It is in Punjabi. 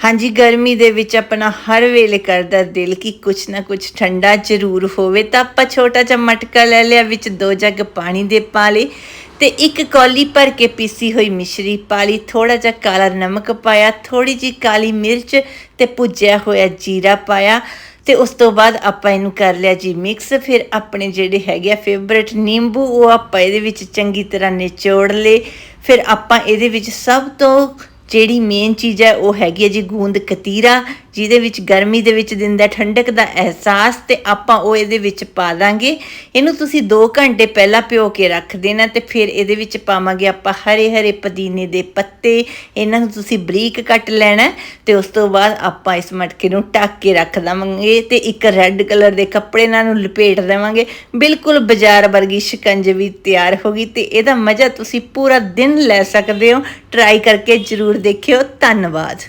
ਹਾਂਜੀ, ਗਰਮੀ ਦੇ ਵਿੱਚ ਆਪਣਾ ਹਰ ਵੇਲੇ ਕਰਦਾ ਦਿਲ ਕਿ ਕੁਛ ਨਾ ਕੁਛ ਠੰਡਾ ਜ਼ਰੂਰ ਹੋਵੇ, ਤਾਂ ਆਪਾਂ ਛੋਟਾ ਜਿਹਾ ਮਟਕਾ ਲੈ ਲਿਆ, ਵਿੱਚ ਦੋ ਜੱਗ ਪਾਣੀ ਦੇ ਪਾ ਲਏ ਤੇ ਇੱਕ ਕੌਲੀ ਭਰ ਕੇ ਪੀਸੀ ਹੋਈ ਮਿਸ਼ਰੀ ਪਾ ਲਈ ਥੋੜਾ ਜਿਹਾ ਕਾਲਾ ਨਮਕ ਪਾਇਆ ਥੋੜੀ ਜੀ ਕਾਲੀ ਮਿਰਚ ਤੇ ਭੁੱਜਿਆ ਹੋਇਆ ਜੀਰਾ ਪਾਇਆ ਤੇ ਉਸ ਤੋਂ ਬਾਅਦ ਆਪਾਂ ਇਹਨੂੰ ਕਰ ਲਿਆ ਜੀ ਮਿਕਸ, ਫਿਰ ਆਪਣੇ ਜਿਹੜੇ ਹੈਗੇ ਆ ਫੇਵਰਿਟ ਨਿੰਬੂ, ਉਹ ਆਪਾਂ ਇਹਦੇ ਵਿੱਚ ਚੰਗੀ ਤਰ੍ਹਾਂ ਨਿਚੋੜ ਲਏ, ਫਿਰ ਆਪਾਂ ਇਹਦੇ ਵਿੱਚ ਸਭ ਤੋਂ ਜਿਹੜੀ ਮੇਨ ਚੀਜ਼ ਹੈ ਉਹ ਹੈਗੀ ਹੈ ਜੀ ਗੂੰਦ ਕਤੀਰਾ ਜਿਹਦੇ ਵਿੱਚ ਗਰਮੀ ਦੇ ਵਿੱਚ ਦਿੰਦਾ ਠੰਡਕ ਦਾ ਅਹਿਸਾਸ ਤੇ ਆਪਾਂ ਉਹ ਇਹਦੇ ਵਿੱਚ ਪਾ ਦਾਂਗੇ। ਇਹਨੂੰ ਤੁਸੀਂ 2 ਘੰਟੇ ਪਹਿਲਾਂ ਭਿਓ ਕੇ ਰੱਖ ਦੇਣਾ ਤੇ ਫਿਰ ਇਹਦੇ ਵਿੱਚ ਪਾਵਾਂਗੇ ਆਪਾਂ ਹਰੇ ਹਰੇ ਪੁਦੀਨੇ ਦੇ ਪੱਤੇ। ਇਹਨਾਂ ਨੂੰ ਤੁਸੀਂ ਬਰੀਕ ਕੱਟ ਲੈਣਾ ਹੈ ਤੇ ਉਸ ਤੋਂ ਬਾਅਦ ਆਪਾਂ ਇਸ ਮਟਕੇ ਨੂੰ ਢੱਕ ਕੇ ਰੱਖ ਦਵਾਂਗੇ ਤੇ ਇੱਕ ਰੈੱਡ ਕਲਰ ਦੇ ਕੱਪੜੇ ਨਾਲ ਨੂੰ ਲਪੇਟ ਦੇਵਾਂਗੇ। ਬਿਲਕੁਲ ਬਾਜ਼ਾਰ ਵਰਗੀ ਸ਼ਿਕੰਜਵੀ ਤਿਆਰ ਹੋ ਗਈ ਤੇ ਇਹਦਾ ਮਜ਼ਾ ਤੁਸੀਂ ਪੂਰਾ ਦਿਨ ਲੈ ਸਕਦੇ ਹੋ। ਟਰਾਈ ਕਰਕੇ ਜਰੂਰ ਦੇਖਿਓ। ਧੰਨਵਾਦ।